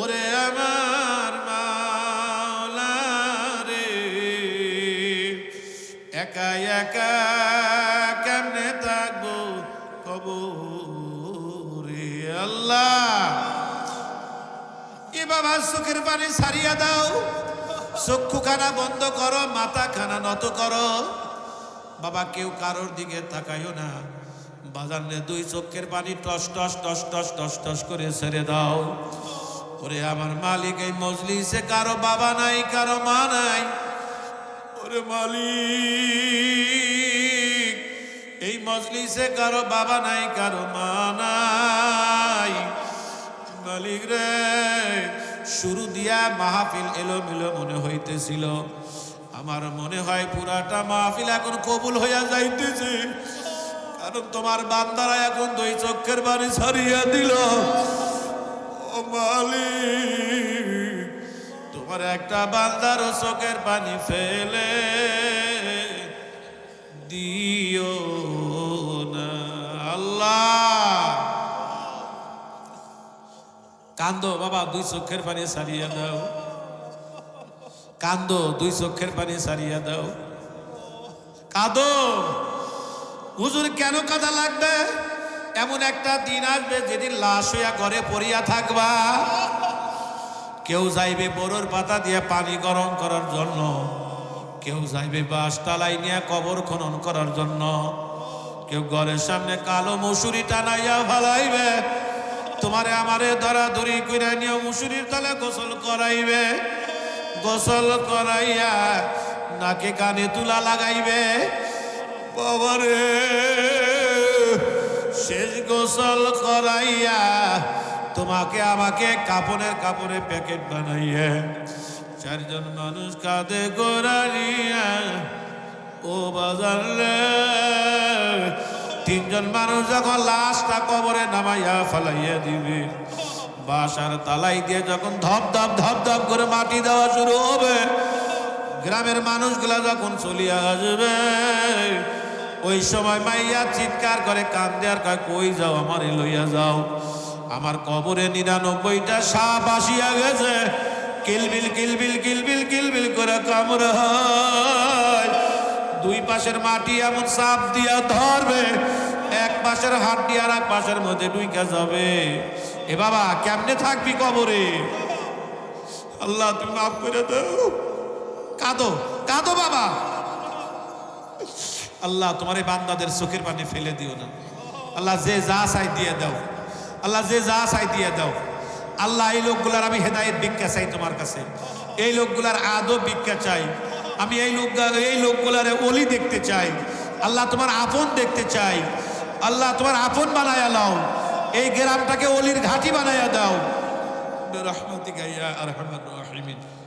ওরে আমার মাওলা রে একা একা কেমনে থাকব কবরে? আল্লাহ, এ বাবা চোখের পানি সারিয়া দাও। চক্ষু খানা বন্ধ করো মাথা খানা নত করো। বাবা, কেউ কারোর দিকে তাকাইও না। বাজারে দুই চোখের পানি টস টস টস টস টস টস করে ছেড়ে দাও। ওরে আমার মালিক, এই মজলিসে কারও বাবা নাই, কারও মা নাই। ওরে মালিক, এই মজলিসে কারও বাবা নাই, কারও মা নাই। মালিক রে, শুরু দিয়া মাহফিল এলো মিলো মনে হইতেছিল। আমার মনে হয় পুরাটা মাহফিল এখন কবুল হইয়া যাইতেছে। কারণ তোমার বান্দারা এখন দুই চক্ষের বাড়ি ছাড়িয়া দিল। তোমার একটা বান্দার চোখের পানি ফেলে দিও না। আল্লাহ। কান্দো, বাবা, দুই চোখের পানি সারিয়া দাও। কান্দো, দুই চোখের পানি সারিয়া দাও। কাঁদো। হুজুর কেন কাদা লাগবে? এমন একটা দিন আসবে যেদিন লাশ হইয়া ঘরে পড়িয়া থাকবা। কেউ যাইবে বড়োর পাতা দিয়ে পানি গরম করার জন্য। কেউ যাইবে বাঁশ তালাই নিয়ে কবর খনন করার জন্য। কেউ ঘরের সামনে কালো মুসুরি টানাইয়া ফালাইবে। তোমারে আমারে ধরা ধরি কইরা নিয়ে মুসুরির তলে গোসল করাইবে। গোসল করাইয়া নাকে কানে তুলা লাগাইবে। বাবারে! শেষ গোসল করাইয়া তোমাকে আমাকে কাপড়ের কাপড়ে প্যাকেট বানাইয়া চারজন মানুষ কাঁদে গোড়ালিয়া ও বাজারে তিনজন মানুষ যখন লাশটা কবরে নামাইয়া ফালাইয়া দিবে, বাসার তালাই দিয়ে যখন ধপ ধপ ধপ ধপ করে মাটি দেওয়া শুরু হবে, গ্রামের মানুষগুলা যখন চলিয়া আসবে ওই সময় মাইয়া চিৎকার করে কান্দে আর কয়, কই যাও আমারে লইয়া যাও? আমার কবরে নিরানব্বইটা সাপ আসিয়া গেছে। কিলবিল কিলবিল কিলবিল কিলবিল করে কামড় দুই পাশের মাটি এমন সাপ দিয়া ধরবে, এক পাশের হাড্ডি আর এক পাশের মধ্যে ডুইকা যাবে। এ বাবা, কেমনে থাকবি কবরে? আল্লাহ, তুমি মাফ করে দাও। কাঁদো কাঁদো বাবা। আল্লাহ, তোমার এই বান্দাদের চোখের পানি ফেলে দিও না। আল্লাহ, যে যা চাই দিয়ে দাও। আল্লাহ, যে যা চাই দিয়ে দাও। আল্লাহ, এই লোকগুলার আমি হেদায়েত ভিক্ষা চাই তোমার কাছে। এই লোকগুলার আদব ভিক্ষা চাই। আমি এই লোক, এই লোকগুলার অলি দেখতে চাই। আল্লাহ, তোমার আপন দেখতে চাই। আল্লাহ, তোমার আপন বানায়া লাও এই গ্রামটাকে অলির ঘাটি বানায়া দাও। রহমতিকা ইয়া আরহামার রাহিমিন।